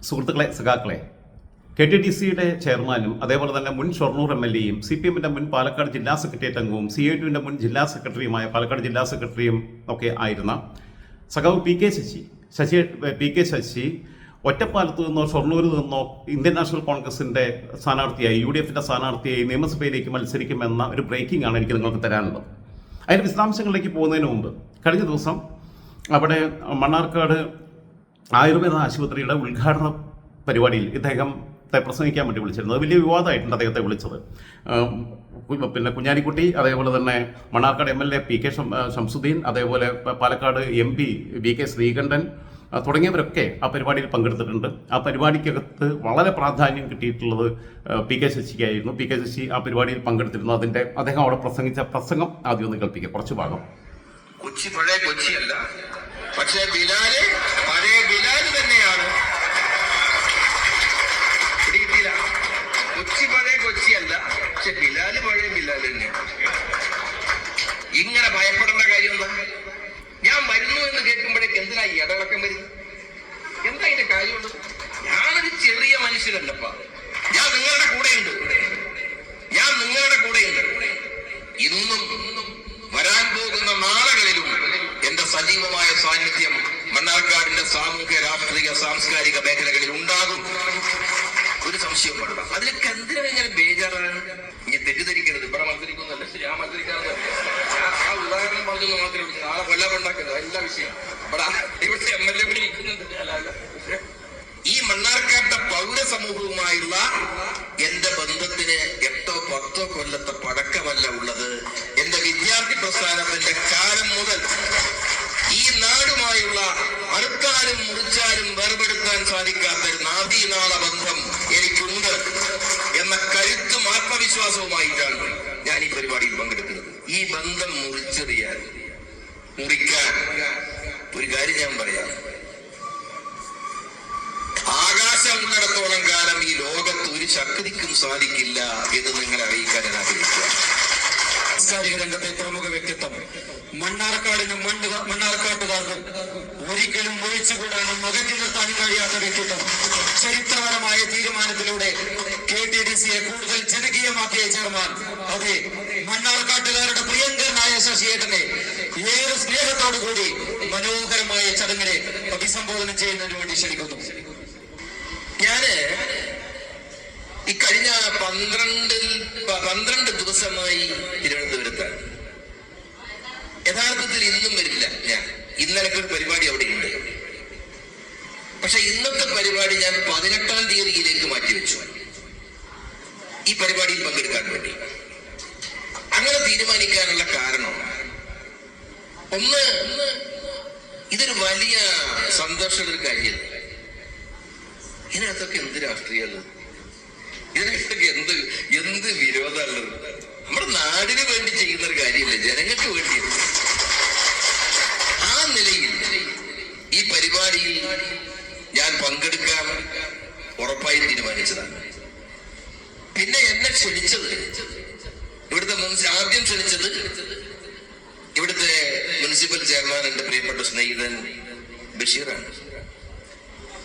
സുഹൃത്തുക്കളെ സഖാക്കളെ K T D സിയുടെ ചെയർമാനും അതേപോലെ തന്നെ മുൻ ഷൊർണൂർ എം എൽ എയും സി പി എമ്മിന്റെ മുൻ പാലക്കാട് ജില്ലാ സെക്രട്ടേറിയറ്റ് അംഗവും സി ഐ ടുവിന്റെ മുൻ ജില്ലാ സെക്രട്ടറിയുമായ പാലക്കാട് ജില്ലാ സെക്രട്ടറിയും ഒക്കെ ആയിരുന്ന സഖാവ് P K Sasi Sasi P K Sasi ഒറ്റപ്പാലത്ത് നിന്നോ ഷൊർണൂരിൽ നിന്നോ ഇന്ത്യൻ നാഷണൽ കോൺഗ്രസിന്റെ സ്ഥാനാർത്ഥിയായി യു ഡി എഫിന്റെ സ്ഥാനാർത്ഥിയായി നിയമസഭയിലേക്ക് മത്സരിക്കുമെന്ന ഒരു ബ്രേക്കിംഗ് ആണ് എനിക്ക് നിങ്ങൾക്ക് തരാനുള്ളത്. അതിന്റെ വിശദാംശങ്ങളിലേക്ക് പോകുന്നതിന് മുമ്പ് കഴിഞ്ഞ ദിവസം അവിടെ മണ്ണാർക്കാട് ആയുർവേദ ആശുപത്രിയുടെ ഉദ്ഘാടന പരിപാടിയിൽ ഇദ്ദേഹത്തെ പ്രസംഗിക്കാൻ വേണ്ടി വിളിച്ചിരുന്നു. അത് വലിയ വിവാദമായിട്ടുണ്ട് അദ്ദേഹത്തെ വിളിച്ചത്. പിന്നെ കുഞ്ഞാലിക്കുട്ടി അതേപോലെ തന്നെ Mannarkkad M L A P K Shamsuddin അതേപോലെ Palakkad M P V K Sreekandan തുടങ്ങിയവരൊക്കെ ആ പരിപാടിയിൽ പങ്കെടുത്തിട്ടുണ്ട്. ആ പരിപാടിക്കകത്ത് വളരെ പ്രാധാന്യം കിട്ടിയിട്ടുള്ളത് പി കെ ശശിക്കായിരുന്നു. പി കെ ശശി ആ പരിപാടിയിൽ പങ്കെടുത്തിരുന്നു. അതിന്റെ അദ്ദേഹം അവിടെ പ്രസംഗിച്ച പ്രസംഗം ആദ്യം ഒന്ന് കേൾപ്പിക്കുക കുറച്ച് ഭാഗം. കൊച്ചി പഴയ കൊച്ചിയല്ല. പക്ഷേ ബിലാൽ പഴയ ബിലാൽ തന്നെയാണ്. കൊച്ചി പഴയ കൊച്ചിയല്ല പക്ഷെ ബിലാൽ പഴയ ബിലാൽ തന്നെയാണ്. ഇങ്ങനെ ഭയപ്പെടേണ്ട കാര്യം എന്താ ഞാൻ വരുന്നു എന്ന് കേൾക്കുമ്പോഴേക്ക് എന്തിനാ ഈ ഇടവിളക്കം വരുന്നത്? എന്താ ഇതിന്റെ കാര്യമുള്ളൂ ഞാനൊരു ചെറിയ മനുഷ്യനല്ലപ്പാ. ഞാൻ നിങ്ങളുടെ കൂടെയുണ്ട് ഞാൻ നിങ്ങളുടെ കൂടെയുണ്ട് ഇന്നും വരാൻ പോകുന്ന നാളുകളിലും എന്റെ സജീവമായ സാന്നിധ്യം മണ്ണാർക്കാടിന്റെ സാമൂഹ്യ രാഷ്ട്രീയ സാംസ്കാരിക മേഖലകളിൽ ഉണ്ടാകും. ഒരു സംശയം പാടില്ല. അതിലൊക്കെ എന്തിനും എങ്ങനെ ബേജാറാണ്? ഇനി തെറ്റിദ്ധരിക്കരുത് ഇവിടെ മത്സരിക്കുന്നല്ല ശരി ആ മത്സരിക്കാറുണ്ട് ആ ഉദാഹരണം പറഞ്ഞു മാത്രമേ ഉള്ളൂ. നാളെ കൊല്ലമുണ്ടാക്കരുത് എല്ലാ വിഷയം. ഇവിടെ ഇവിടുത്തെ എം എൽ എ അല്ല ഈ മണ്ണാർക്കാട്ട പൗര സമൂഹവുമായുള്ള എന്റെ ബന്ധത്തിന് എട്ടോ പത്തോ കൊല്ലത്തെ പഴക്കമല്ല ഉള്ളത്. എന്റെ വിദ്യാർത്ഥി പ്രസ്ഥാനത്തിന്റെ കാലം മുതൽ ഈ നാടുമായുള്ള അറുത്താലും മുറിച്ചാലും വേർപെടുത്താൻ സാധിക്കാത്ത നാദീനാള ബന്ധം എനിക്കുണ്ട് എന്ന കരുത്തും ആത്മവിശ്വാസവുമായിട്ടാണ് ഞാൻ ഈ പരിപാടിയിൽ പങ്കെടുക്കുന്നത്. ഈ ബന്ധം മുറിച്ചെറിയാൻ മുറിക്കാൻ ഒരു കാര്യം ഞാൻ പറയാം. ആകാശമുള്ളിടത്തോളം കാലം ഈ ലോകത്ത് ഒരു ശക്തിക്കും സാധിക്കില്ല എന്ന് നിങ്ങളെ അറിയിക്കാൻ ഞാൻ ആഗ്രഹിക്കുക സാംസ്കാരിക രംഗത്തെ പ്രമുഖ വ്യക്തിത്വം. മണ്ണാർക്കാടിന് മണ്ണ് മണ്ണാർക്കാട്ടുകാർക്ക് ഒരിക്കലും ഒഴിച്ചുകൂടാനും അകറ്റി നിർത്താനും കഴിയാത്ത വ്യക്തിത്വം. ചരിത്രപരമായ തീരുമാനത്തിലൂടെ കെ ടി ഡി സിയെ കൂടുതൽ ജനകീയമാക്കിയ ചെയർമാൻ. അതെ മണ്ണാർക്കാട്ടുകാരുടെ പ്രിയങ്കരനായ ശശിയേട്ടനെ ഏറെ സ്നേഹത്തോടു കൂടി മനോഹരമായ ചടങ്ങിനെ അഭിസംബോധന ചെയ്യുന്നതിന് വേണ്ടി ക്ഷണിക്കുന്നു. ഞാൻ ഈ കഴിഞ്ഞ പന്ത്രണ്ട് പന്ത്രണ്ട് ദിവസമായി തിരുവനന്തപുരത്താണ് യഥാർത്ഥത്തിൽ ഇന്നും വരില്ല ഞാൻ. ഇന്നലത്തെ ഒരു പരിപാടി അവിടെ ഉണ്ട് പക്ഷെ ഇന്നത്തെ പരിപാടി ഞാൻ പതിനെട്ടാം തീയതിയിലേക്ക് മാറ്റിവെച്ചു. ഈ പരിപാടിയിൽ പങ്കെടുക്കാൻ വേണ്ടി. അങ്ങനെ തീരുമാനിക്കാനുള്ള കാരണം ഒന്ന് ഇതൊരു വലിയ സന്തോഷമുള്ള കാര്യമല്ല. ഇതിനകത്തൊക്കെ എന്ത് രാഷ്ട്രീയമുള്ളത് ഇതിനകത്തൊക്കെ എന്ത് എന്ത് വിരോധമുള്ളത്? നമ്മുടെ നാടിന് വേണ്ടി ചെയ്യുന്ന ഒരു കാര്യമില്ല? ജനങ്ങൾക്ക് വേണ്ടി ആ നിലയിൽ ഈ പരിപാടിയിൽ ഞാൻ പങ്കെടുക്കാൻ ഉറപ്പായി തീരുമാനിച്ചതാണ്. പിന്നെ എന്നെ ക്ഷണിച്ചത് ഇവിടുത്തെ ആദ്യം ക്ഷണിച്ചത് ഇവിടുത്തെ മുനിസിപ്പൽ ചെയർമാൻ എന്റെ പ്രിയപ്പെട്ട സ്നേഹിതൻ ബഷീറാണ്.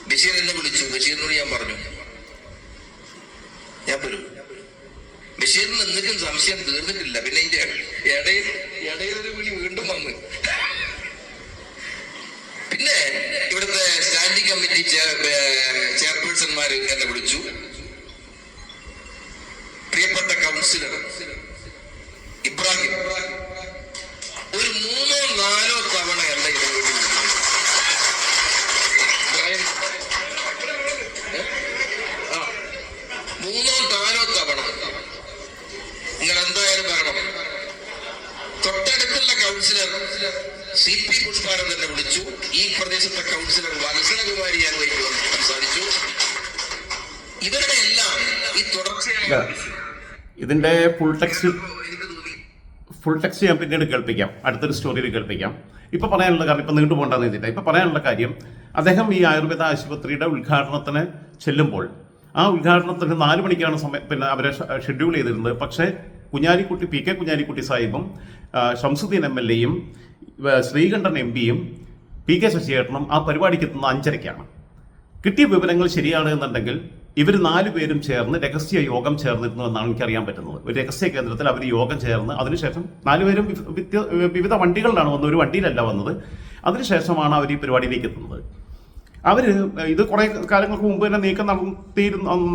ബഷീർ എന്നെ വിളിച്ചു. ബഷീറിനോട് ഞാൻ പറഞ്ഞു ഞാൻ വരും. ബഷീറിന് എന്നിട്ടും സംശയം തീർന്നിട്ടില്ല. പിന്നെ ഇതിന്റെ ഇടയിൽ ഒരു വിളി വീണ്ടും വന്ന്. പിന്നെ ഇവിടുത്തെ സ്റ്റാൻഡിംഗ് കമ്മിറ്റി ചെയർപേഴ്സൺമാർ എന്നെ വിളിച്ചു. പ്രിയപ്പെട്ട കൗൺസിലർ ഇബ്രാഹിം ഒരു മൂന്നോ നാലോ തവണ ഇതിനു വേണ്ടി എന്തായാലും വരണം. തൊട്ടടുത്തുള്ള കൗൺസിലർ സി പി പുഷ്പാനന്ദനെ വിളിച്ചു. ഈ പ്രദേശത്തെ കൗൺസിലർ വത്സലകുമാരി ഞാൻ വൈകി സംസാരിച്ചു. ഇവരുടെ എല്ലാം ഈ തുടർച്ചയായ ഇതിന്റെ ഫുൾ ടെക്സ്റ്റ് തോന്നി. ഫുൾ ടെക്സ്റ്റ് ഞാൻ പിന്നീട് കേൾപ്പിക്കാം. അടുത്തൊരു സ്റ്റോറിയിൽ കേൾപ്പിക്കാം. ഇപ്പൊ പറയാനുള്ള കാര്യം ഇപ്പൊ നീണ്ടു പോകണ്ടെന്ന് വെച്ചിട്ട് ഇപ്പൊ പറയാനുള്ള കാര്യം അദ്ദേഹം ഈ ആയുർവേദ ആശുപത്രിയുടെ ഉദ്ഘാടനത്തിന് ചെല്ലുമ്പോൾ ആ ഉദ്ഘാടനത്തിന് നാല് മണിക്കാണ് സമയം പിന്നെ അവരെ ഷെഡ്യൂൾ ചെയ്തിരുന്നത്. പക്ഷേ കുഞ്ഞാലിക്കുട്ടി പി കെ കുഞ്ഞാലിക്കുട്ടി സാഹിബും ഷംസുദ്ദീൻ എം എൽ എയും ശ്രീകണ്ഠൻ എം പിയും പി കെ ശശിയേട്ടനും ആ പരിപാടിക്ക് എത്തുന്ന അഞ്ചരയ്ക്കാണ്. കിട്ടിയ വിവരങ്ങൾ ശരിയാണ് എന്നുണ്ടെങ്കിൽ ഇവർ നാലു പേരും ചേർന്ന് രഹസ്യ യോഗം ചേർന്നിരുന്നു എന്നാണ് എനിക്കറിയാൻ പറ്റുന്നത്. ഒരു രഹസ്യ കേന്ദ്രത്തിൽ അവർ യോഗം ചേർന്ന് അതിനുശേഷം നാലുപേരും വിവിധ വണ്ടികളിലാണ് വന്നത്. ഒരു വണ്ടിയിലല്ല വന്നത്. അതിനുശേഷമാണ് അവർ ഈ പരിപാടിയിലേക്ക് എത്തുന്നത്. അവർ ഇത് കുറേ കാലങ്ങൾക്ക് മുമ്പ് തന്നെ നീക്കം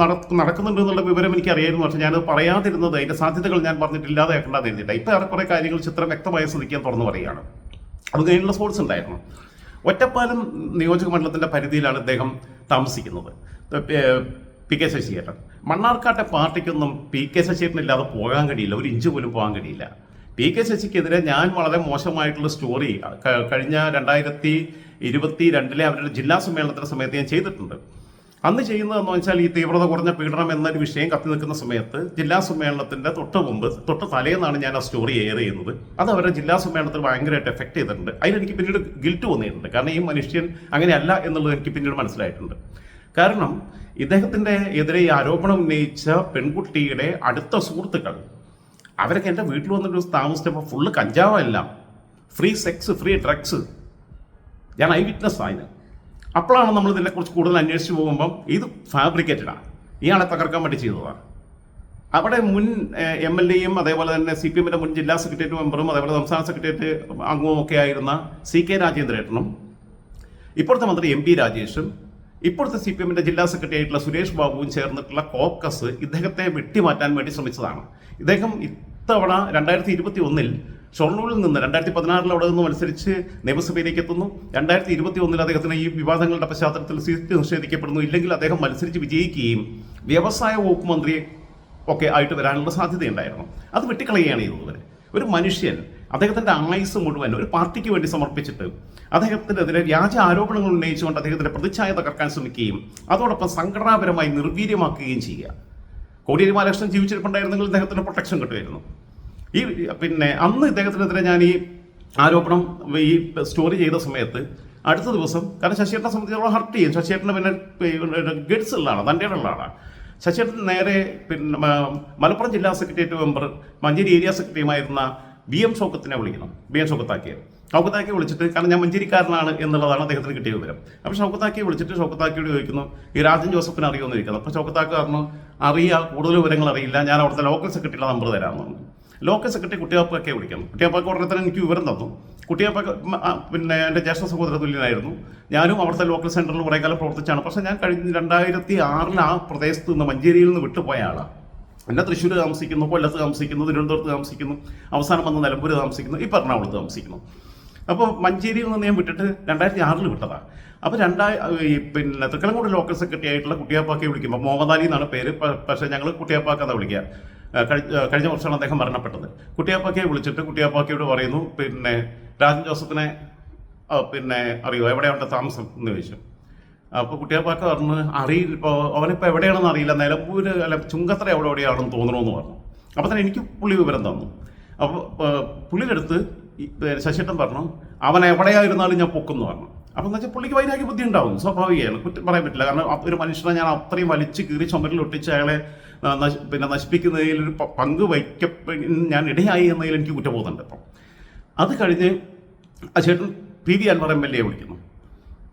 നടത്തി നടക്കുന്നുണ്ട് എന്നുള്ള വിവരം എനിക്ക് അറിയായിരുന്നു പക്ഷേ ഞാനത് പറയാതിരുന്നത് അതിന്റെ സാധ്യതകൾ ഞാൻ പറഞ്ഞിട്ട് ഇല്ലാതാക്കേണ്ടത് എഴുതിയില്ല ഏറെ ഏറെക്കുറെ കാര്യങ്ങൾ ചിത്രം വ്യക്തമായ ശ്രദ്ധിക്കാൻ തുറന്നു പറയുകയാണ്. അത് കഴിഞ്ഞുള്ള സ്പോർട്സ് ഉണ്ടായിരുന്നു. ഒറ്റപ്പാലം നിയോജക മണ്ഡലത്തിന്റെ പരിധിയിലാണ് അദ്ദേഹം താമസിക്കുന്നത്. പി കെ ശശിയേട്ടൻ. മണ്ണാർക്കാട്ടെ പാർട്ടിക്കൊന്നും പി കെ ശശിയേട്ടനില്ലാതെ പോകാൻ കഴിയില്ല. ഒരു ഇഞ്ച് പോലും പോകാൻ കഴിയില്ല. പി കെ ശശിക്കെതിരെ ഞാൻ വളരെ മോശമായിട്ടുള്ള സ്റ്റോറി കഴിഞ്ഞ രണ്ടായിരത്തി ഇരുപത്തി രണ്ടിലെ അവരുടെ ജില്ലാ സമ്മേളനത്തിന്റെ സമയത്ത് ഞാൻ ചെയ്തിട്ടുണ്ട്. അന്ന് ചെയ്യുന്നതെന്ന് വെച്ചാൽ ഈ തീവ്രത കുറഞ്ഞ പീഡനം എന്നൊരു വിഷയം കത്തി നിൽക്കുന്ന സമയത്ത് ജില്ലാ സമ്മേളനത്തിന്റെ തൊട്ട് മുമ്പ് തൊട്ട് തലേന്നാണ് ഞാൻ ആ സ്റ്റോറി എയർ ചെയ്യുന്നത്. അത് അവരുടെ ജില്ലാ സമ്മേളനത്തിൽ ഭയങ്കരമായിട്ട് എഫക്ട് ചെയ്തിട്ടുണ്ട്. അതിലെനിക്ക് പിന്നീട് ഗിൽറ്റ് തോന്നിയിട്ടുണ്ട് കാരണം ഈ മനുഷ്യൻ അങ്ങനെയല്ല എന്നുള്ളത് എനിക്ക് പിന്നീട് മനസ്സിലായിട്ടുണ്ട്. കാരണം ഇദ്ദേഹത്തിന്റെ എതിരെ ഈ ആരോപണം ഉന്നയിച്ച പെൺകുട്ടിയുടെ അടുത്ത സുഹൃത്തുക്കൾ അവരൊക്കെ എന്റെ വീട്ടിൽ വന്നിട്ട് താമസിച്ചപ്പോൾ ഫുള്ള് കഞ്ചാവെല്ലാം. ഫ്രീ സെക്സ് ഫ്രീ ഡ്രഗ്സ് ഞാൻ ഐ വിറ്റ്നസ് ആയത് അപ്പോഴാണ് നമ്മൾ ഇതിനെക്കുറിച്ച് കൂടുതൽ അന്വേഷിച്ച് പോകുമ്പം ഇത് ഫാബ്രിക്കേറ്റഡാണ് ഇയാളെ തകർക്കാൻ വേണ്ടി ചെയ്തതാണ്. അവിടെ മുൻ എം എൽ എയും അതേപോലെ തന്നെ സി പി എമ്മിന്റെ മുൻ ജില്ലാ സെക്രട്ടേറിയറ്റ് മെമ്പറും അതേപോലെ സംസ്ഥാന സെക്രട്ടേറിയറ്റ് അംഗവും ഒക്കെ ആയിരുന്ന സി കെ രാജേന്ദ്രേട്ടനും ഇപ്പോഴത്തെ മന്ത്രി എം പി രാജേഷും ഇപ്പോഴത്തെ സി പി എമ്മിന്റെ ജില്ലാ സെക്രട്ടറി ആയിട്ടുള്ള സുരേഷ് ബാബുവും ചേർന്നിട്ടുള്ള കോക്കസ് ഇദ്ദേഹത്തെ വെട്ടിമാറ്റാൻ വേണ്ടി ശ്രമിച്ചതാണ്. ഇദ്ദേഹം ഇത്തവണ രണ്ടായിരത്തി ഇരുപത്തി ഒന്നിൽ ഷൊർണൂരിൽ നിന്ന് രണ്ടായിരത്തി പതിനാറിൽ അവിടെ നിന്ന് മത്സരിച്ച് നിയമസഭയിലേക്ക് എത്തുന്നു. രണ്ടായിരത്തി ഇരുപത്തി ഒന്നിൽ അദ്ദേഹത്തിന് ഈ വിവാദങ്ങളുടെ പശ്ചാത്തലത്തിൽ സീറ്റ് നിഷേധിക്കപ്പെടുന്നു. ഇല്ലെങ്കിൽ അദ്ദേഹം മത്സരിച്ച് വിജയിക്കുകയും വ്യവസായ വകുപ്പ് മന്ത്രി ഒക്കെ ആയിട്ട് വരാനുള്ള സാധ്യതയുണ്ടായിരുന്നു. അത് വെട്ടിക്കളയുകയാണ് ചെയ്തത്. ഒരു മനുഷ്യൻ അദ്ദേഹത്തിന്റെ ആയുസ് മുഴുവൻ ഒരു പാർട്ടിക്ക് വേണ്ടി സമർപ്പിച്ചിട്ട് അദ്ദേഹത്തിനെതിരെ വ്യാജ ആരോപണങ്ങൾ ഉന്നയിച്ചുകൊണ്ട് അദ്ദേഹത്തിന്റെ പ്രതിച്ഛായ തകർക്കാൻ ശ്രമിക്കുകയും അതോടൊപ്പം സംഘടനാപരമായി നിർവീര്യമാക്കുകയും ചെയ്യുക. കോടിയേരി ബാലകൃഷ്ണൻ ജീവിച്ചിരിപ്പുണ്ടായിരുന്നെങ്കിൽ ഇദ്ദേഹത്തിന് പ്രൊട്ടക്ഷൻ കിട്ടുമായിരുന്നു. ഈ പിന്നെ അന്ന് ഇദ്ദേഹത്തിനെതിരെ ഞാൻ ഈ ആരോപണം ഈ സ്റ്റോറി ചെയ്ത സമയത്ത് അടുത്ത ദിവസം കാരണം ശശിയേട്ടനെ സംബന്ധിച്ചിടത്തോളം ഹർട്ട് ചെയ്യും. ശശിയേട്ടന് പിന്നെ ഗഡ്സ് ഉള്ളതാണ് തന്റെ ഉള്ളതാണ് ശശിയേട്ടൻ നേരെ പിന്നെ മലപ്പുറം ജില്ലാ സെക്രട്ടേറിയറ്റ് മെമ്പർ മഞ്ചേരി ഏരിയ സെക്രട്ടറിയുമായിരുന്ന ബി എം ഷൗക്കത്തിനെ വിളിക്കണം. ബി എം ഷൗക്കത്താക്കിയത് ഷൗക്കത്താക്കിയെ വിളിച്ചിട്ട് കാരണം ഞാൻ മഞ്ചേരിക്കാരനാണ് എന്നുള്ളതാണ് അദ്ദേഹത്തിന് കിട്ടിയ വിവരം. അപ്പോൾ ഷൗക്കത്താക്കിയെ വിളിച്ചിട്ട് ഷൗക്കത്താക്കിയോട് ചോദിക്കുന്നു ഈ രാജൻ ജോസഫിന് അറിയുമെന്ന് ചോദിക്കുന്നത് അപ്പോൾ ഷൗക്കത്താക്ക് പറഞ്ഞു അറിയാം കൂടുതൽ വിവരങ്ങൾ അറിയില്ല ഞാൻ അവിടുത്തെ ലോക്കൽ സെക്രട്ടറിയുടെ നമ്പർ തരാമെന്ന് പറഞ്ഞു. ലോക്കൽ സെക്രട്ടറി കുട്ടിയപ്പൊക്കെ വിളിക്കണം. കുട്ടിയപ്പൊക്കെ ഉടനെ തന്നെ എനിക്ക് വിവരം തന്നു. കുട്ടിയപ്പൊക്കെ പിന്നെ എന്റെ ജ്യേഷ്ഠ സഹോദര തുല്യനായിരുന്നു. ഞാനും അവിടുത്തെ ലോക്കൽ സെന്ററിൽ കുറേ കാലം പ്രവർത്തിച്ചാണ്. പക്ഷേ ഞാൻ കഴിഞ്ഞ രണ്ടായിരത്തി ആറിൽ ആ പ്രദേശത്ത് നിന്ന് മഞ്ചേരിയിൽ നിന്ന് വിട്ടുപോയ ആളാണ് എന്നെ തൃശ്ശൂർ താമസിക്കുന്നു കൊല്ലത്ത് താമസിക്കുന്നു തിരുവനന്തപുരത്ത് താമസിക്കുന്നു അവസാനം വന്ന് നിലമ്പൂർ താമസിക്കുന്നു ഇപ്പം എറണാകുളത്ത് താമസിക്കുന്നു. അപ്പോൾ മഞ്ചേരിയിൽ നിന്ന് ഞാൻ വിട്ടിട്ട് രണ്ടായിരത്തി ആറിൽ വിട്ടതാണ് അപ്പോൾ രണ്ടായി പിന്നെ തൃക്കലങ്കോട് ലോക്കൽ സെക്രട്ടറി ആയിട്ടുള്ള കുട്ടിയാപ്പാക്കെ വിളിക്കുമ്പോൾ മുഹമ്മദ് അലി എന്നാണ് പേര് പക്ഷേ ഞങ്ങൾ കുട്ടിയാപ്പാക്ക എന്നാണ് വിളിക്കുക കഴിഞ്ഞ വർഷമാണ് അദ്ദേഹം മരണപ്പെട്ടത്. കുട്ടിയാപ്പാക്കയെ വിളിച്ചിട്ട് കുട്ടിയാപ്പാക്കയോട് പറയുന്നു പിന്നെ രാജൻ ജോസഫിനെ പിന്നെ അറിയുമോ എവിടെയാണ് താമസം എന്ന് ചോദിച്ചു. അപ്പോൾ കുട്ടിയാപ്പാക്ക പറഞ്ഞു അറിയില്ല ഇപ്പോൾ അവനിപ്പോൾ എവിടെയാണെന്ന് അറിയില്ല നിലമ്പൂര് അല്ല ചുങ്കത്തറ എവിടെ എവിടെയാണെന്ന് തോന്നണമെന്ന് പറഞ്ഞു. അപ്പോൾ തന്നെ എനിക്ക് പുള്ളി വിവരം തന്നു. അപ്പോൾ പുള്ളിയുടെ അടുത്ത് ശശിയേട്ടൻ പറഞ്ഞു അവൻ എവിടെയായിരുന്നാലും ഞാൻ പൊക്കുന്നു പറഞ്ഞു. അപ്പം എന്ന് വെച്ചാൽ പുള്ളിക്ക് വൈരാഗ്യ ബുദ്ധി ഉണ്ടാവും. സ്വാഭാവികമാണ് കുറ്റം പറയാൻ പറ്റില്ല. കാരണം ഒരു മനുഷ്യനെ ഞാൻ അത്രയും വലിച്ചു കീറി ചുമരിൽ ഒട്ടിച്ച് അയാളെ പിന്നെ നശിപ്പിക്കുന്നതിൽ ഒരു പങ്ക് വയ്ക്കപ്പെ ഞാൻ ഇടയായി എന്നതിൽ എനിക്ക് കുറ്റബോധമുണ്ട് അപ്പം അത് കഴിഞ്ഞ് ആ ചേട്ടൻ P V Anvar M L A വിളിക്കുന്നു.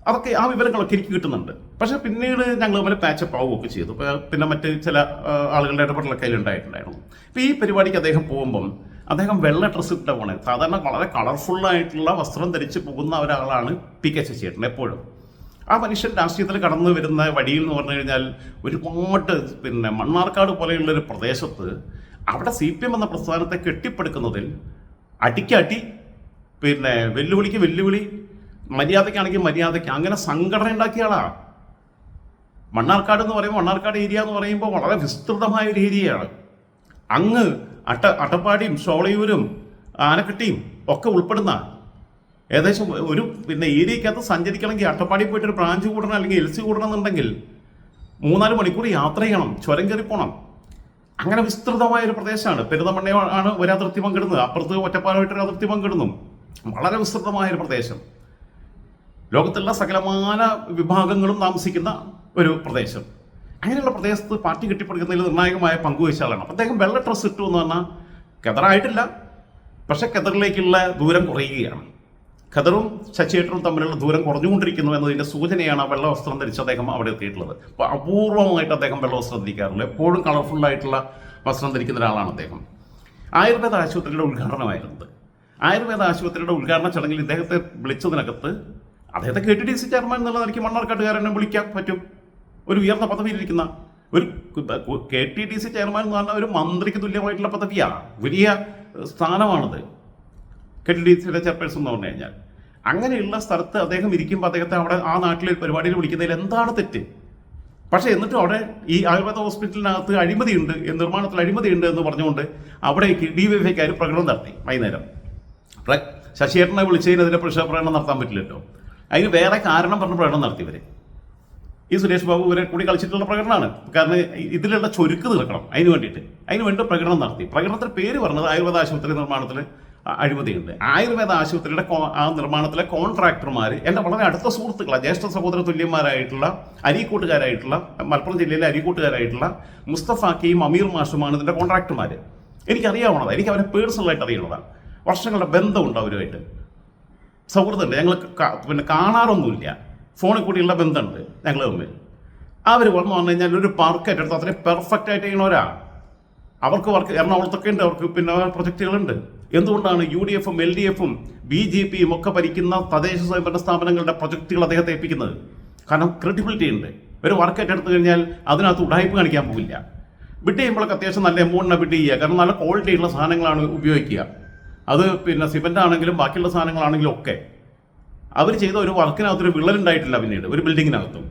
അതൊക്കെ ആ വിവരങ്ങളൊക്കെ എനിക്ക് കിട്ടുന്നുണ്ട്. പക്ഷേ പിന്നീട് ഞങ്ങൾ തമ്മിൽ പാച്ചപ്പ് ആവുകയൊക്കെ ചെയ്തു. പിന്നെ മറ്റ് ചില ആളുകളുടെ ഇടപെടലൊക്കെ അതിലുണ്ടായിട്ടുണ്ടായിരുന്നു. അപ്പോൾ ഈ പരിപാടിക്ക് അദ്ദേഹം പോകുമ്പം അദ്ദേഹം വെള്ള ഡ്രസ്സ് ഇട്ട പോണേ സാധാരണ വളരെ കളർഫുൾ ആയിട്ടുള്ള വസ്ത്രം ധരിച്ച് പോകുന്ന ഒരാളാണ് പി കെ ശശിയേട്ടൻ എപ്പോഴും. ആ മനുഷ്യൻ രാഷ്ട്രീയത്തിൽ കടന്നു വരുന്ന വഴിയിൽ എന്ന് പറഞ്ഞു കഴിഞ്ഞാൽ ഒരുപാട് പിന്നെ മണ്ണാർക്കാട് പോലെയുള്ള ഒരു പ്രദേശത്ത് അവിടെ സി പി എം എന്ന പ്രസ്ഥാനത്തെ കെട്ടിപ്പടുക്കുന്നതിൽ അടിക്കടി പിന്നെ വെല്ലുവിളിക്ക് വെല്ലുവിളി മര്യാദയ്ക്കാണെങ്കിൽ മര്യാദയ്ക്ക് അങ്ങനെ സംഘടന ഉണ്ടാക്കിയ ആളാ. മണ്ണാർക്കാട് എന്ന് പറയുമ്പോൾ മണ്ണാർക്കാട് ഏരിയ എന്ന് പറയുമ്പോൾ വളരെ വിസ്തൃതമായ ഒരു ഏരിയയാണ്. അങ്ങ് അട്ട അട്ടപ്പാടിയും ഷോളയൂരും ആനക്കട്ടിയും ഒക്കെ ഉൾപ്പെടുന്ന ഏകദേശം ഒരു പിന്നെ ഏരിയക്കകത്ത് സഞ്ചരിക്കണമെങ്കിൽ അട്ടപ്പാടി പോയിട്ട് ഒരു ബ്രാഞ്ച് കൂടണം അല്ലെങ്കിൽ എൽ സി കൂടണം എന്നുണ്ടെങ്കിൽ മൂന്നാൽ മണിക്കൂർ യാത്ര ചെയ്യണം ചുരം കയറി പോകണം അങ്ങനെ വിസ്തൃതമായ ഒരു പ്രദേശമാണ്. പെരുതമണ്ണയാണ് ഒരു അതിർത്തി പങ്കിടുന്നത്. അപ്പുറത്ത് ഒറ്റപ്പാലമായിട്ട് ഒരു അതിർത്തി പങ്കിടുന്നു. വളരെ വിസ്തൃതമായ ഒരു പ്രദേശം. ലോകത്തുള്ള സകലമാന വിഭാഗങ്ങളും താമസിക്കുന്ന ഒരു പ്രദേശം. അങ്ങനെയുള്ള പ്രദേശത്ത് പാർട്ടി കെട്ടിപ്പടുക്കുന്നതിൽ നിർണായകമായ പങ്കുവഹിച്ച ആളാണ്. അപ്പം അദ്ദേഹം വെള്ള ഡ്രസ്സ് ഇട്ടു എന്ന് പറഞ്ഞാൽ ഖദറായിട്ടില്ല പക്ഷേ ഖദറിലേക്കുള്ള ദൂരം കുറയുകയാണ്. ഖദറും ശശിയേട്ടനും തമ്മിലുള്ള ദൂരം കുറഞ്ഞുകൊണ്ടിരിക്കുന്നു എന്നതിന്റെ സൂചനയാണ് ആ വെള്ള വസ്ത്രം ധരിച്ച് അദ്ദേഹം അവിടെ എത്തിയിട്ടുള്ളത്. അപ്പോൾ അപൂർവമായിട്ട് അദ്ദേഹം വെള്ള വസ്ത്രം ധരിക്കാറുള്ളൂ എപ്പോഴും കളർഫുള്ളായിട്ടുള്ള വസ്ത്രം ധരിക്കുന്ന ഒരാളാണ് അദ്ദേഹം. ആയുർവേദ ആശുപത്രിയുടെ ഉദ്ഘാടനമായിരുന്നത് ആയുർവേദ ആശുപത്രിയുടെ ഉദ്ഘാടന ചടങ്ങിൽ ഇദ്ദേഹത്തെ വിളിച്ചതിനകത്ത് അദ്ദേഹത്തെ K T D C chairman എന്നുള്ള നിലയ്ക്ക് മണ്ണാർക്കാട്ടുകാരനെ വിളിക്കാൻ പറ്റും. ഒരു ഉയർന്ന പദവിയിലിരിക്കുന്ന ഒരു K T D C chairman എന്ന് പറഞ്ഞാൽ ഒരു മന്ത്രിക്ക് തുല്യമായിട്ടുള്ള പദവിയാണ് വലിയ സ്ഥാനമാണത്. കെ ടി ഡി സിയുടെ ചെയർപേഴ്സൺ എന്ന് പറഞ്ഞു കഴിഞ്ഞാൽ. അങ്ങനെയുള്ള സ്ഥലത്ത് അദ്ദേഹം ഇരിക്കുമ്പോൾ അദ്ദേഹത്തെ അവിടെ ആ നാട്ടിലെ പരിപാടിയിൽ വിളിക്കുന്നതിൽ എന്താണ് തെറ്റ്? പക്ഷേ എന്നിട്ടും അവിടെ ഈ ആയുർവേദ ഹോസ്പിറ്റലിനകത്ത് അഴിമതിയുണ്ട് നിർമ്മാണത്തിൽ അഴിമതിയുണ്ട് എന്ന് പറഞ്ഞുകൊണ്ട് അവിടേക്ക് ഡി വൈ എഫ്ഐക്കാർ പ്രകടനം നടത്തി വൈകുന്നേരം. ശശിയേട്ടനെ വിളിച്ചതിനെതിരെ പ്രക്ഷോഭ പ്രകടനം നടത്താൻ പറ്റില്ലല്ലോ. അതിന് വേറെ കാരണം പറഞ്ഞ് പ്രകടനം നടത്തിയവർ ഈ സുരേഷ് ബാബു ഇവരെ കൂടി കളിച്ചിട്ടുള്ള പ്രകടനമാണ്. കാരണം ഇതിലുള്ള ചൊരുക്ക് തീർക്കണം അതിന് വേണ്ടിയിട്ട്. അതിന് വേണ്ടി പ്രകടനം നടത്തി. പ്രകടനത്തിന് പേര് പറഞ്ഞത് ആയുർവേദ ആശുപത്രി നിർമ്മാണത്തിൽ അഴിമതിയുണ്ട്. ആയുർവേദ ആശുപത്രിയുടെ ആ നിർമ്മാണത്തിലെ കോൺട്രാക്ടർമാർ എന്റെ വളരെ അടുത്ത സുഹൃത്തുക്കളാണ് ജ്യേഷ്ഠ സഹോദര തുല്യന്മാരായിട്ടുള്ള അരീക്കൂട്ടുകാരായിട്ടുള്ള മലപ്പുറം ജില്ലയിലെ അരീക്കൂട്ടുകാരായിട്ടുള്ള മുസ്തഫാക്കിയും അമീർ മാഷുമാണ് ഇതിന്റെ കോൺട്രാക്ടർമാർ എനിക്കറിയാവുന്നതാണ്. എനിക്ക് അവരെ പേഴ്സണലായിട്ട് അറിയുന്നതാണ്. വർഷങ്ങളുടെ ബന്ധമുണ്ട് അവരുമായിട്ട്. സൗഹൃദമുണ്ട്. ഞങ്ങൾ പിന്നെ കാണാറൊന്നുമില്ല. ഫോണിൽ കൂടിയുള്ള ബന്ധമുണ്ട് ഞങ്ങൾ തമ്മിൽ. അവർ വന്നു പറഞ്ഞു കഴിഞ്ഞാൽ ഒരു പാർക്ക് ഏറ്റെടുത്ത് അത്രയും പെർഫെക്റ്റ് ആയിട്ട് ചെയ്യണവരാ അവർക്ക് വർക്ക് എറണാകുളത്തൊക്കെ ഉണ്ട് അവർക്ക് പിന്നെ പ്രൊജക്റ്റുകളുണ്ട് എന്തുകൊണ്ടാണ് യു ഡി എഫും എൽ ഡി എഫും ബി ജെ പിയും ഒക്കെ ഭരിക്കുന്ന തദ്ദേശ സ്വയംഭരണ സ്ഥാപനങ്ങളുടെ പ്രൊജക്റ്റുകൾ അദ്ദേഹത്തെ ഏൽപ്പിക്കുന്നത്? കാരണം ക്രെഡിബിലിറ്റി ഉണ്ട്. ഒരു വർക്ക് ഏറ്റെടുത്ത് കഴിഞ്ഞാൽ അതിനകത്ത് ഉടായ്പ കാണിക്കാൻ പോകില്ല ബിഡ് ചെയ്യുമ്പോഴൊക്കെ അത്യാവശ്യം നല്ല എമൗണ്ടിനെ ബിഡ് ചെയ്യുക. കാരണം നല്ല ക്വാളിറ്റി ഉള്ള സാധനങ്ങളാണ് ഉപയോഗിക്കുക. അത് പിന്നെ സിമെന്റ് ആണെങ്കിലും ബാക്കിയുള്ള സാധനങ്ങളാണെങ്കിലും ഒക്കെ. അവർ ചെയ്ത ഒരു വർക്കിനകത്തൊരു വിള്ളലുണ്ടായിട്ടില്ല പിന്നീട് ഒരു ബിൽഡിങ്ങിനകത്തും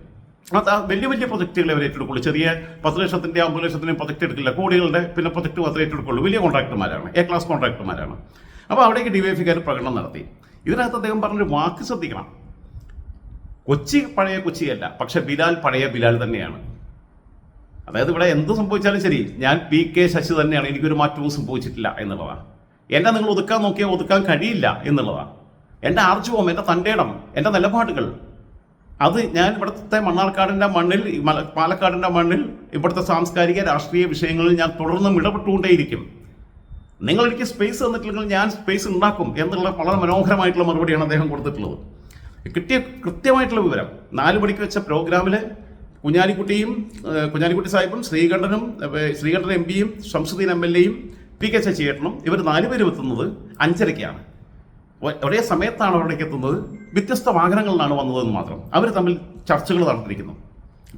വലിയ വലിയ പ്രൊജക്റ്റുകൾ അവർ ഏറ്റെടുക്കുള്ളൂ. ചെറിയ പത്ത് ലക്ഷത്തിന്റെ അമ്പത് ലക്ഷത്തിന്റെ പ്രൊജക്റ്റ് എടുക്കില്ല. കോടികളുടെ പിന്നെ പ്രൊജക്റ്റ് മാത്രമേ ഏറ്റെടുക്കുള്ളൂ. വലിയ കോൺട്രാക്ടർമാരാണ് എ ക്ലാസ് കോൺട്രാക്ടർമാരാണ് അപ്പോൾ അവിടേക്ക് ഡിവൈഎഫിക്കാർ പ്രകടനം നടത്തി. ഇതിനകത്ത് അദ്ദേഹം പറഞ്ഞൊരു വാക്ക് ശ്രദ്ധിക്കണം. കൊച്ചി പഴയ കൊച്ചിയല്ല പക്ഷെ ബിലാൽ പഴയ ബിലാൽ തന്നെയാണ്. അതായത് ഇവിടെ എന്ത് സംഭവിച്ചാലും ശരി ഞാൻ പി കെ ശശി തന്നെയാണ്. എനിക്കൊരു മാറ്റവും സംഭവിച്ചിട്ടില്ല എന്നുള്ളതാണ് എന്നെ നിങ്ങൾ ഒതുക്കാൻ നോക്കിയാൽ ഒതുക്കാൻ കഴിയില്ല എന്നുള്ളതാണ് എന്റെ ആർജവം എന്റെ തണ്ടേടം എന്റെ നിലപാടുകൾ. അത് ഞാൻ ഇവിടുത്തെ മണ്ണാർക്കാടിന്റെ മണ്ണിൽ പാലക്കാടിന്റെ മണ്ണിൽ ഇവിടുത്തെ സാംസ്കാരിക രാഷ്ട്രീയ വിഷയങ്ങളിൽ ഞാൻ തുടർന്നും ഇടപെട്ടുകൊണ്ടേയിരിക്കും. നിങ്ങൾ എനിക്ക് സ്പേസ് തന്നിട്ടില്ലെങ്കിൽ ഞാൻ സ്പേസ് ഉണ്ടാക്കും എന്നുള്ള വളരെ മനോഹരമായിട്ടുള്ള മറുപടിയാണ് അദ്ദേഹം കൊടുത്തിട്ടുള്ളത്. കിട്ടിയ കൃത്യമായിട്ടുള്ള വിവരം നാല് മണിക്ക് വെച്ച പ്രോഗ്രാമിൽ കുഞ്ഞാലിക്കുട്ടിയും കുഞ്ഞാലിക്കുട്ടി സാഹിബും ശ്രീകണ്ഠനും ശ്രീകണ്ഠൻ എം പിയും ശംസുദ്ദീൻ എം എൽ എയും പി കെ ശശിയേട്ടനും ഇവർ നാലുപേരും എത്തുന്നത് അഞ്ചരയ്ക്കാണ്. ഒരേ സമയത്താണ് അവിടേക്ക് എത്തുന്നത്. വ്യത്യസ്ത വാഹനങ്ങളിലാണ് വന്നതെന്ന് മാത്രം. അവർ തമ്മിൽ ചർച്ചകൾ നടന്നിരിക്കുന്നു.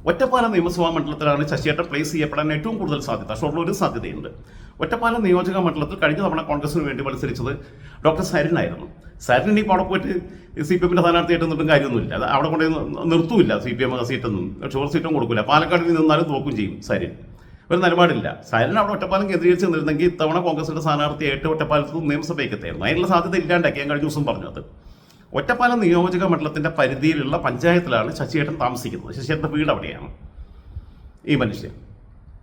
ഒറ്റപ്പാലം നിയമസഭാ മണ്ഡലത്തിലാണ് ശശിയേട്ടൻ പ്ലേസ് ചെയ്യപ്പെടാൻ ഏറ്റവും കൂടുതൽ സാധ്യത. ഷൊർണൂരിൽ സാധ്യതയുണ്ട്. ഒറ്റപ്പാലം നിയോജക മണ്ഡലത്തിൽ കഴിഞ്ഞ തവണ കോൺഗ്രസിന് വേണ്ടി മത്സരിച്ചത് ഡോക്ടർ സരിനായിരുന്നു. സരിൻ ഇനിയിപ്പോൾ അവിടെ പോയിട്ട് സി പി എമ്മിന്റെ സ്ഥാനാർത്ഥിയായിട്ട് നിന്നിട്ടും കാര്യമൊന്നുമില്ല. അത് അവിടെ കൊണ്ടുപോയി നിർത്തൂല്ല സി പി എം സീറ്റൊന്നും. ഷോർ സീറ്റും കൊടുക്കില്ല പാലക്കാടിൽ നിന്നാലും നോക്കും ചെയ്യും സരിൻ. ഒരു നിലപാടില്ല. സരിൻ അവിടെ ഒറ്റപ്പാലം കേന്ദ്രീകരിച്ച് നിന്നിരുന്നെങ്കിൽ ഇത്തവണ കോൺഗ്രസിന്റെ സ്ഥാനാർത്ഥിയായിട്ട് ഒറ്റപ്പാലത്ത് നിയമസഭയ്ക്ക് എത്തായിരുന്നു അതിനുള്ള സാധ്യത ഇല്ലാണ്ടാക്കി ഞാൻ കഴിഞ്ഞ ദിവസം പറഞ്ഞു അത്. ഒറ്റപ്പാലം നിയോജക മണ്ഡലത്തിന്റെ പരിധിയിലുള്ള പഞ്ചായത്തിലാണ് ശശിയേട്ടൻ താമസിക്കുന്നത്. ശശിയേട്ടന്റെ വീട് അവിടെയാണ്. ഈ മനുഷ്യൻ.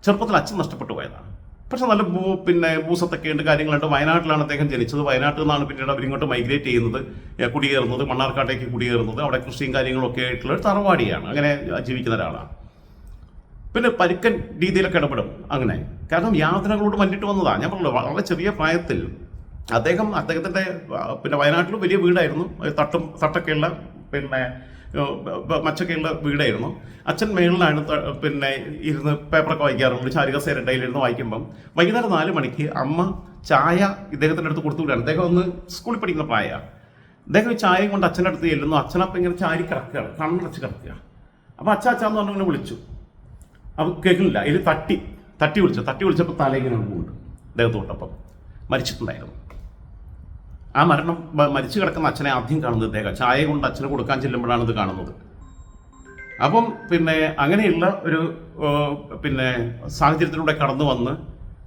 ചെറുപ്പത്തിൽ അച്ഛൻ നഷ്ടപ്പെട്ടു പോയതാണ്. പക്ഷെ നല്ല ഭൂ പിന്നെ ഭൂസത്തൊക്കെ ഉണ്ട് കാര്യങ്ങളുണ്ട്. വയനാട്ടിലാണ് അദ്ദേഹം ജനിച്ചത്. വയനാട്ടിൽ നിന്നാണ് പിന്നീട് അവരിങ്ങോട്ട് മൈഗ്രേറ്റ് ചെയ്യുന്നത്. കുടിയേറുന്നത് മണ്ണാർക്കാട്ടേക്ക് കുടിയേറുന്നത്. അവിടെ കൃഷിയും കാര്യങ്ങളൊക്കെ ആയിട്ടുള്ള ഒരു തറവാടിയാണ്. അങ്ങനെ ജീവിക്കുന്ന ഒരാളാണ്. പിന്നെ പരുക്കൻ രീതിയിലൊക്കെ ഇടപെടും. അങ്ങനെ. കാരണം യാതനകളോട് മല്ലിട്ട് വന്നതാണ് ഞാൻ പറഞ്ഞു വളരെ ചെറിയ പ്രായത്തിൽ അദ്ദേഹം അദ്ദേഹത്തിന്റെ പിന്നെ വയനാട്ടിൽ വലിയ വീടായിരുന്നു. തട്ടും തട്ടൊക്കെയുള്ള പിന്നെ മച്ചൊക്കെയുള്ള വീടായിരുന്നു. അച്ഛൻ മേളിലാണ് പിന്നെ ഇരുന്ന് പേപ്പറൊക്കെ വായിക്കാറുണ്ട്. ചാരികസേര ഡെയിലിരുന്ന് വായിക്കുമ്പം. വൈകുന്നേരം നാല് മണിക്ക് അമ്മ ചായ ഇദ്ദേഹത്തിന്റെ അടുത്ത് കൊടുത്തു വിടുകയാണ് അദ്ദേഹം ഒന്ന് സ്കൂളിൽ പഠിക്കുന്ന പ്രായമാണ് അദ്ദേഹം ഈ ചായയും കൊണ്ട് അച്ഛന്റെ അടുത്ത് ചെല്ലുന്നു. അച്ഛനപ്പം ഇങ്ങനെ ചാരി കിടക്കുകയാണ്. കണ്ണടച്ച് കിടക്കുക അപ്പോൾ അച്ഛ അച്ഛാന്ന് പറഞ്ഞു ഇങ്ങനെ വിളിച്ചു. അവൻ കേൾക്കുന്നില്ല. ഇതിൽ തട്ടി തട്ടി വിളിച്ചു. തട്ടി വിളിച്ചപ്പോൾ തല ഇങ്ങനെ പോകുന്നുണ്ട് അദ്ദേഹത്ത് തൊട്ടപ്പം. മരിച്ചിട്ടുണ്ടായിരുന്നു. ആ മരണം മരിച്ചു കിടക്കുന്ന അച്ഛനെ ആദ്യം കാണുന്നത് ഇദ്ദേഹം ചായ കൊണ്ട് അച്ഛനെ കൊടുക്കാൻ ചെല്ലുമ്പോഴാണ് ഇത് കാണുന്നത്. അപ്പം പിന്നെ അങ്ങനെയുള്ള ഒരു പിന്നെ സാഹചര്യത്തിലൂടെ കടന്നു വന്ന്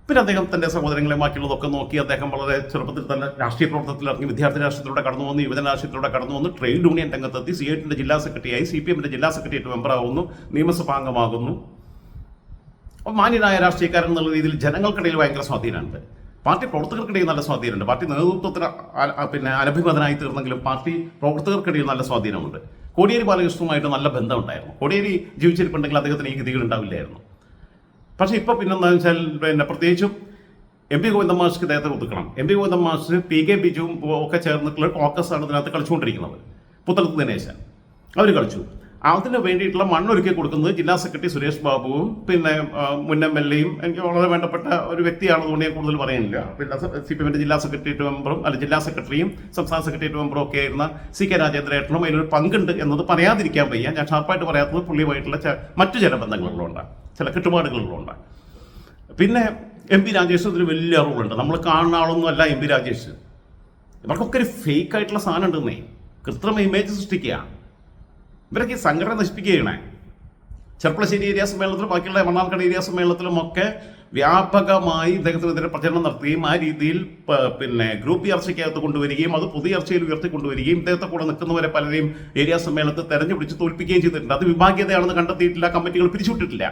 പിന്നെ അദ്ദേഹം തന്റെ സഹോദരങ്ങളെ ബാക്കിയുള്ളതൊക്കെ നോക്കി അദ്ദേഹം വളരെ ചെറുപ്പത്തിൽ തന്നെ രാഷ്ട്രീയ പ്രവർത്തനത്തിൽ ഇറങ്ങി വിദ്യാർത്ഥി രാഷ്ട്രീയത്തിലൂടെ കടന്നു വന്ന് യുവജന രാഷ്ട്രീയത്തിലൂടെ കടന്നു വന്ന് ട്രേഡ് യൂണിയൻ രംഗത്തെത്തി സി ഐ ടിന്റെ ജില്ലാ സെക്രട്ടറിയായി സി പി എമ്മിന്റെ ജില്ലാ സെക്രട്ടേറിയറ്റ് മെമ്പറാകുന്നു നിയമസഭാംഗമാകുന്നു. അപ്പോൾ മാന്യനായ രാഷ്ട്രീയക്കാരൻ എന്നുള്ള രീതിയിൽ ജനങ്ങൾക്കിടയിൽ ഭയങ്കര സ്വാധീനമുണ്ട്. പാർട്ടി പ്രവർത്തകർക്കിടയിൽ നല്ല സ്വാധീനമുണ്ട്. പാർട്ടി നേതൃത്വത്തിന് പിന്നെ അനഭിമതനായി തീർന്നെങ്കിലും പാർട്ടി പ്രവർത്തകർക്കിടയിൽ നല്ല സ്വാധീനമുണ്ട്. കോടിയേരി ബാലകൃഷ്ണനുമായിട്ട് നല്ല ബന്ധമുണ്ടായിരുന്നു. കോടിയേരി ജീവിച്ചിരിപ്പുണ്ടെങ്കിൽ അദ്ദേഹത്തിന് ഈ ഗതികൾ ഉണ്ടാവില്ലായിരുന്നു. പക്ഷേ ഇപ്പോൾ പിന്നെന്താണെന്ന് വെച്ചാൽ പിന്നെ പ്രത്യേകിച്ചും എം പി ഗോവിന്ദ മാഷ്ക്ക് ഇദ്ദേഹത്തെ ഒതുക്കണം. എം പി ഗോവിന്ദ മാഷ് പി കെ ബിജുവും ഒക്കെ ചേർന്നിട്ടുള്ള കോക്കസ് ആണ് ഇതിനകത്ത് കളിച്ചുകൊണ്ടിരിക്കുന്നത്. പുത്തലത്ത് ദിനേശൻ. അവർ കളിച്ചു. അതിന് വേണ്ടിയിട്ടുള്ള മണ്ണൊരുക്കി കൊടുക്കുന്നത് ജില്ലാ സെക്രട്ടറി സുരേഷ് ബാബുവും പിന്നെ മുൻ എം എൽ എയും എനിക്ക് വളരെ വേണ്ടപ്പെട്ട ഒരു വ്യക്തിയാണെന്ന് ഞാൻ കൂടുതൽ പറയുന്നില്ല. പിന്നെ സി പി എമ്മിന്റെ ജില്ലാ സെക്രട്ടേറിയറ്റ് മെമ്പറും അല്ല ജില്ലാ സെക്രട്ടറിയും സംസ്ഥാന സെക്രട്ടേറിയറ്റ് മെമ്പറും ഒക്കെ ആയിരുന്ന സി കെ രാജേന്ദ്രേട്ടനും അതിലൊരു പങ്കുണ്ട് എന്നത് പറയാതിരിക്കാൻ വയ്യ. ഞാൻ ഷാർപ്പായിട്ട് പറയാത്തത് പുള്ളിയുമായിട്ടുള്ള മറ്റു ചില ബന്ധങ്ങളുണ്ട് ചില കെട്ടുപാടുകളുണ്ട് പിന്നെ എം പി രാജേഷ് ഇതിൽ വലിയ റോളുണ്ട്. നമ്മൾ കാണുന്ന ആളൊന്നും അല്ല എം പി രാജേഷ്. ഇവർക്കൊക്കെ ഒരു ഫേക്ക് ആയിട്ടുള്ള സാധനം ഉണ്ടെന്നേ. കൃത്രിമ ഇമേജ് സൃഷ്ടിക്കുക. ഇവരൊക്കെ ഈ സംഘടന നശിപ്പിക്കുകയാണ്. ചെർപ്പളശ്ശേരി ഏരിയ സമ്മേളനത്തിലും ബാക്കിയുള്ള മണ്ണാർക്കാട് ഏരിയ സമ്മേളനത്തിലും ഒക്കെ വ്യാപകമായി ഇദ്ദേഹത്തിനെതിരെ പ്രചരണം നടത്തുകയും ആ രീതിയിൽ പിന്നെ ഗ്രൂപ്പ് ചർച്ചയ്ക്കകത്ത് കൊണ്ടുവരികയും അത് പുതിയ ചർച്ചയിൽ ഉയർത്തി കൊണ്ടുവരികയും ഇദ്ദേഹത്തെ കൂടെ നിൽക്കുന്നവരെ പലരെയും ഏരിയ സമ്മേളനത്തിൽ തെരഞ്ഞുപിടിച്ച് തോൽപ്പിക്കുകയും ചെയ്തിട്ടുണ്ട്. അത് വിഭാഗീയതയാണെന്ന് കണ്ടെത്തിയിട്ടില്ല കമ്മിറ്റികൾ പിരിച്ചുവിട്ടിട്ടില്ല.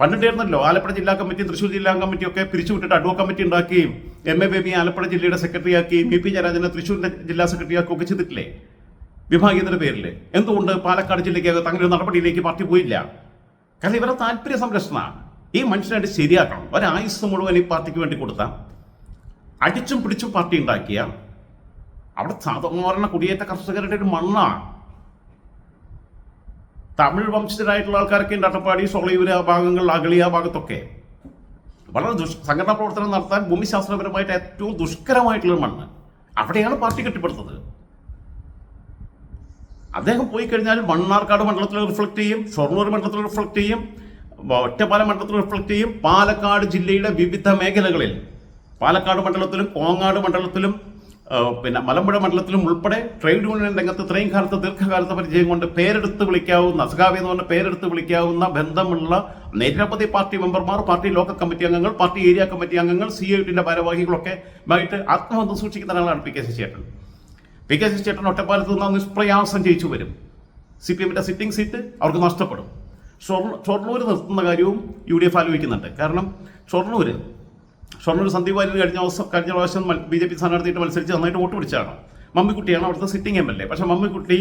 പണ്ടുണ്ടായിരുന്നല്ലോ ആലപ്പുഴ ജില്ലാ കമ്മിറ്റി തൃശ്ശൂർ ജില്ലാ കമ്മിറ്റി ഒക്കെ പിരിച്ചുവിട്ടിട്ട് അഡ്വോ കമ്മിറ്റി ഉണ്ടാക്കുകയും എം എ ബേബി ആലപ്പുഴ ജില്ലയുടെ സെക്രട്ടറിയാക്കുകയും ബി പി ജയരാജനെ തൃശ്ശൂരിന്റെ ജില്ലാ സെക്രട്ടറിയാക്കുകയൊക്കെ ചെയ്തിട്ടില്ലേ? വിഭാഗീയതയുടെ പേരിൽ എന്തുകൊണ്ട് പാലക്കാട് ജില്ലയ്ക്ക് അങ്ങനെ ഒരു നടപടിയിലേക്ക് പാർട്ടി പോയില്ല? കാരണം ഇവരുടെ താല്പര്യ സംരക്ഷണ ഈ മനുഷ്യനായിട്ട് ശരിയാക്കണം. ഒരായുസ് മുഴുവൻ ഈ പാർട്ടിക്ക് വേണ്ടി കൊടുത്ത അടിച്ചും പിടിച്ചും പാർട്ടി ഉണ്ടാക്കിയ അവിടെ സാധാരണ കുടിയേറ്റ കർഷകരുടെ ഒരു മണ്ണാണ് തമിഴ് വംശജരായിട്ടുള്ള ആൾക്കാർക്ക് അട്ടപ്പാടി സോളയൂര് ആ ഭാഗങ്ങൾ അഗളി ആ ഭാഗത്തൊക്കെ. വളരെ ദുഷ് സംഘടനാ പ്രവർത്തനം നടത്താൻ ഭൂമിശാസ്ത്രപരമായിട്ട് ഏറ്റവും ദുഷ്കരമായിട്ടുള്ള മണ്ണ്. അവിടെയാണ് പാർട്ടി കെട്ടിപ്പടുത്തത്. അദ്ദേഹം പോയി കഴിഞ്ഞാൽ മണ്ണാർക്കാട് മണ്ഡലത്തിൽ റിഫ്ലക്ട് ചെയ്യും ഷൊർണൂർ മണ്ഡലത്തിൽ റിഫ്ലക്ട് ചെയ്യും ഒറ്റപ്പാലം മണ്ഡലത്തിൽ റിഫ്ലക്ട് ചെയ്യും പാലക്കാട് ജില്ലയുടെ വിവിധ മേഖലകളിൽ. പാലക്കാട് മണ്ഡലത്തിലും കോങ്ങാട് മണ്ഡലത്തിലും പിന്നെ മലമ്പുഴ മണ്ഡലത്തിലും ഉൾപ്പെടെ ട്രേഡ് യൂണിയൻ രംഗത്ത് ഇത്രയും കാലത്ത് ദീർഘകാലത്തെ പരിചയം കൊണ്ട് പേരെടുത്ത് വിളിക്കാവുന്ന അസഖാവി എന്ന് പറഞ്ഞ പേരെടുത്ത് വിളിക്കാവുന്ന ബന്ധമുള്ള നിരവധി പാർട്ടി മെമ്പർമാർ പാർട്ടി ലോക്കൽ കമ്മിറ്റി അംഗങ്ങൾ പാർട്ടി ഏരിയ കമ്മിറ്റി അംഗങ്ങൾ സി ഐ ടിന്റെ ഭാരവാഹികളൊക്കെ ആയിട്ട് ആത്മബന്ധം സൂക്ഷിക്കുന്ന ആളാണ് പി കെ ശശിചേട്ടൻ പി കെ ശശിചേട്ടൻ ഒറ്റപ്പാലത്ത് നിന്ന് നിഷ്പ്രയാസം ജയിച്ചു വരും. സി പി എമ്മിന്റെ സിറ്റിംഗ് സീറ്റ് അവർക്ക് നഷ്ടപ്പെടും. ഷൊർണൂർ നിർത്തുന്ന കാര്യവും യു ഡി എഫ് ആലോചിക്കുന്നുണ്ട്. കാരണം ഷൊർണൂർ ഷൊർണൂർ സന്ദീപ് വാര്യർ കഴിഞ്ഞ ദിവസം കഴിഞ്ഞ പ്രാവശ്യം ബി ജെ പി സ്ഥാനാർത്ഥിയായിട്ട് മത്സരിച്ച് നന്നായിട്ട് വോട്ട് പിടിച്ചാണ്. മമ്മിക്കുട്ടിയാണ് അവിടുത്തെ സിറ്റിംഗ് എം എൽ എ. പക്ഷേ മമ്മിക്കുട്ടി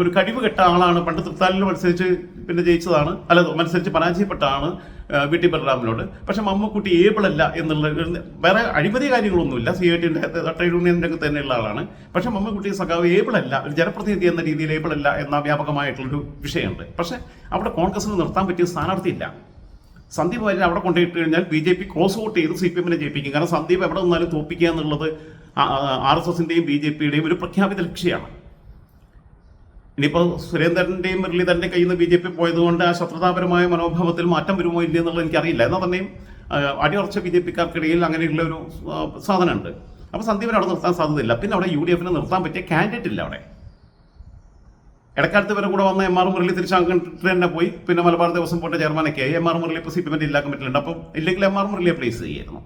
ഒരു കഴിവ് കെട്ട ആളാണ്. പണ്ട് തൃത്താലിൽ മത്സരിച്ച് പിന്നെ ജയിച്ചതാണ്. അല്ല മത്സരിച്ച് പരാജയപ്പെട്ടാണ് വി ടി ബലറാമിനോട് പക്ഷേ മമ്മക്കുട്ടി ഏബിൾ അല്ല എന്നുള്ള വേറെ അഴിമതി കാര്യങ്ങളൊന്നുമില്ല. സി ഐ ടിന്റെ ട്രേഡ് യൂണിയൻ രംഗത്ത് തന്നെയുള്ള ആളാണ്. പക്ഷെ മമ്മക്കുട്ടി സഖാവ് ഏബിൾ അല്ല ഒരു ജനപ്രതിനിധി എന്ന രീതിയിൽ ഏബിൾ അല്ല എന്ന വ്യാപകമായിട്ടുള്ളൊരു വിഷയമുണ്ട്. പക്ഷെ അവിടെ കോൺഗ്രസിന് നിർത്താൻ പറ്റിയ സ്ഥാനാർത്ഥിയില്ല സന്ദീപ് വാര്യർ അവിടെ കൊണ്ടുപോയിട്ട് കഴിഞ്ഞാൽ B J P cross vote ചെയ്ത് സി പി എമ്മിനെ ജയിപ്പിക്കും. കാരണം സന്ദീപ് എവിടെ നിന്നാലും തോപ്പിക്കുക എന്നുള്ളത് ആർ എസ് എസിന്റെയും ബി ജെ പിയുടെയും ഒരു പ്രഖ്യാപിത ലക്ഷ്യമാണ്. ഇനിയിപ്പോൾ സുരേന്ദ്രന്റെയും മുരളീധരന്റെ കയ്യിൽ നിന്ന് ബി ജെ പി പോയതുകൊണ്ട് ആ ശത്രുതാപരമായ മനോഭാവത്തിൽ മാറ്റം വരുമോ ഇല്ല എന്നുള്ളത് എനിക്കറിയില്ല. എന്നാൽ തന്നെയും അടിയുറച്ച ബി ജെ പിക്കാർക്കിടയിൽ അങ്ങനെയുള്ള ഒരു സാധനമുണ്ട്. അപ്പോൾ സന്ദീപിനെ അവിടെ നിർത്താൻ സാധ്യതയില്ല. പിന്നെ അവിടെ യു ഡി എഫിനെ നിർത്താൻ പറ്റിയ കാൻഡിഡേറ്റ് ഇല്ല അവിടെ. ഇടക്കാലത്ത് വരെ കൂടെ വന്ന എം ആർ മുരളി തിരിച്ച് തന്നെ പോയി പിന്നെ മലബാർ ദിവസം ബോർഡ് ചെയർമാനൊക്കെ ആയി. എം ആർ മുരളി ഇപ്പോൾ സി പി എമ്മിന്റെ ജില്ലാ കമ്മിറ്റിയിലുണ്ട് അപ്പം ഇല്ലെങ്കിൽ എം ആർ മുരളിയെ പ്ലേസ് ചെയ്യായിരുന്നു.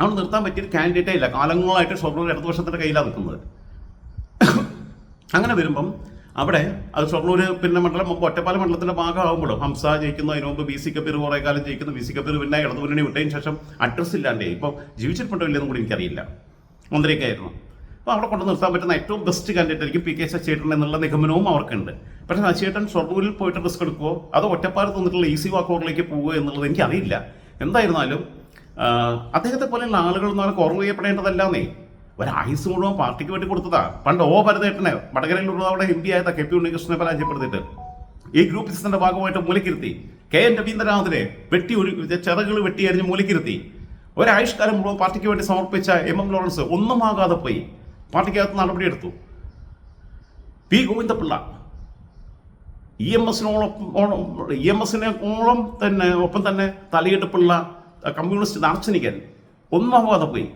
അവിടെ നിർത്താൻ പറ്റിയൊരു കാൻഡിഡേറ്റേ ഇല്ല. കാലങ്ങളായിട്ട് ഷൊർണൂർ ഇടതുപക്ഷത്തിന്റെ കയ്യിലാണ് നിൽക്കുന്നത്. അങ്ങനെ വരുമ്പം അവിടെ അത് ഷൊർണൂർ പിന്നെ മണ്ഡലം മുമ്പ് ഒറ്റപ്പാലം മണ്ഡലത്തിന്റെ ഭാഗമാകുമ്പോഴും ഹംസ ജയിക്കുന്നു. അതിന് മുമ്പ് ബി സി കബീർ കുറേ കാലം ജയിക്കുന്നു. ബി സി കബീർ പിന്നെ ഇടതു മുന്നണി വിട്ടതിന് ശേഷം അഡ്രസ് ഇല്ലാണ്ടേ ഇപ്പൊ ജീവിച്ചിട്ടുണ്ടോ ഇല്ലെന്നും കൂടി എനിക്കറിയില്ല. മന്ത്രിയൊക്കെ ആയിരുന്നു. അപ്പോൾ അവിടെ കൊണ്ട് നിർത്താൻ പറ്റുന്ന ഏറ്റവും ബെസ്റ്റ് കാൻഡിഡേറ്റ് ആയിരിക്കും പി കെ ശശിയേട്ടൻ എന്നുള്ള നിഗമനവും അവർക്കുണ്ട്. പക്ഷേ ശശിയേട്ടൻ ഷൊർണൂരിൽ പോയിട്ട് റിസ്ക് എടുക്കുമോ അതോ ഒറ്റപ്പാലത്ത് നിന്നിട്ടുള്ള ഈസി വാക്കോറിലേക്ക് പോവുകയോ എന്നുള്ളത് എനിക്കറിയില്ല. എന്തായിരുന്നാലും അദ്ദേഹത്തെ പോലെയുള്ള ആളുകൾ എന്ന് പറഞ്ഞാൽ കുറവ് ചെയ്യപ്പെടേണ്ടതല്ലാന്നേ. ഒരായുസ് മുഴുവൻ പാർട്ടിക്ക് വേണ്ടി കൊടുത്തതാ. പണ്ട് ഓ ഭരതേട്ടനെ വടകരയിലുള്ള അവിടെ എം പി ആയതാ കെ പി ഉണ്ണികൃഷ്ണനെ പരാജയപ്പെടുത്തിയിട്ട് ഈ ഗ്രൂപ്പ് സിസ്റ്റന്റെ ഭാഗമായിട്ട് മൂലക്കിരുത്തി. കെ എൻ രവീന്ദ്രനാഥിനെ വെട്ടി ഒരു ചിറകുകൾ വെട്ടിയരിഞ്ഞ് മൂലക്കിരുത്തി. ഒരായുഷ്കാലം മുഴുവൻ പാർട്ടിക്ക് വേണ്ടി സമർപ്പിച്ച എം എം ലോറൻസ് ഒന്നും ആകാതെ പോയി. പാർട്ടിക്കകത്ത് നടപടിയെടുത്തു പി ഗോവിന്ദപിള്ള. ഇ എം എസിനോളം ഇ എം എസിനോളം തന്നെ ഒപ്പം തന്നെ തലയെടുപ്പുള്ള കമ്മ്യൂണിസ്റ്റ് ദാർശനികൻ ഒന്നും ആവാതെ പോയി.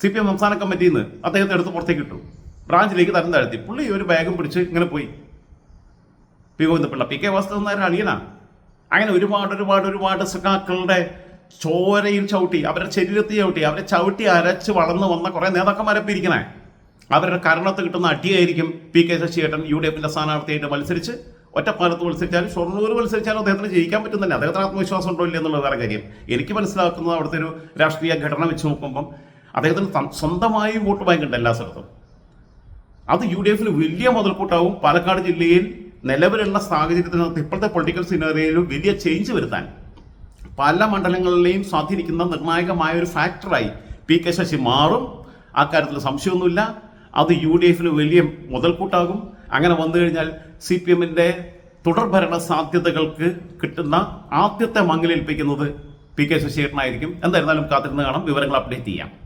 സി പി എം സംസ്ഥാന കമ്മിറ്റിയിൽ നിന്ന് അദ്ദേഹത്തെ എടുത്ത് പുറത്തേക്ക് ഇട്ടു. ബ്രാഞ്ചിലേക്ക് തരം താഴ്ത്തി. പുള്ളി ഒരു ബാഗും പിടിച്ച് ഇങ്ങനെ പോയി. P Govinda Pillai P K Vasudevan Nair അളിയനാ അങ്ങനെ ഒരുപാട് ഒരുപാട് ഒരുപാട് സഖാക്കളുടെ ചോരയിൽ ചവിട്ടി അവരുടെ ശരീരത്തിൽ ചവിട്ടി അവരെ ചവിട്ടി അരച്ച് വളർന്നു വന്ന കുറേ നേതാക്കന്മാരെ പിരിക്കണേ അവരുടെ കരണത്ത് കിട്ടുന്ന അടിയായിരിക്കും പി കെ ശശിയേട്ടൻ യു ഡി എഫിന്റെ സ്ഥാനാർത്ഥിയായിട്ട് മത്സരിച്ച് ഒറ്റപ്പാലത്ത് മത്സരിച്ചാലും ഷൊർണൂർ മത്സരിച്ചാലും അദ്ദേഹത്തിന് ജയിക്കാൻ പറ്റും തന്നെ അദ്ദേഹത്തിന് ആത്മവിശ്വാസം ഉണ്ടോ ഇല്ല എന്നുള്ള വേറെ കാര്യം. എനിക്ക് മനസ്സിലാക്കുന്നത് അവിടുത്തെ ഒരു രാഷ്ട്രീയ ഘടന വെച്ച് നോക്കുമ്പം അദ്ദേഹത്തിന് സ്വന്തമായി വോട്ട് ബാങ്ക് ഉണ്ട് എല്ലാ സ്ഥലത്തും. അത് യു ഡി എഫിന് വലിയ മുതൽക്കൂട്ടാവും. പാലക്കാട് ജില്ലയിൽ നിലവിലുള്ള സാഹചര്യത്തിനകത്ത് ഇപ്പോഴത്തെ പൊളിറ്റിക്കൽ സിനാറിയയിൽ വലിയ ചേഞ്ച് വരുത്താൻ. പല മണ്ഡലങ്ങളിലെയും സ്വാധീനിക്കുന്ന നിർണായകമായ ഒരു ഫാക്ടറായി പി കെ ശശി മാറും. ആ കാര്യത്തിൽ സംശയമൊന്നുമില്ല. അത് യു ഡി എഫിന് വലിയ മുതൽക്കൂട്ടാകും. അങ്ങനെ വന്നു കഴിഞ്ഞാൽ സി പി എമ്മിന്റെ തുടർഭരണ സാധ്യതകൾക്ക് കിട്ടുന്ന ആദ്യത്തെ മങ്ങലേൽപ്പിക്കുന്നത് പി കെ ശശിയേട്ടനായിരിക്കും. എന്തായിരുന്നാലും കാത്തിരുന്ന് കാണാം. വിവരങ്ങൾ അപ്ഡേറ്റ് ചെയ്യാം.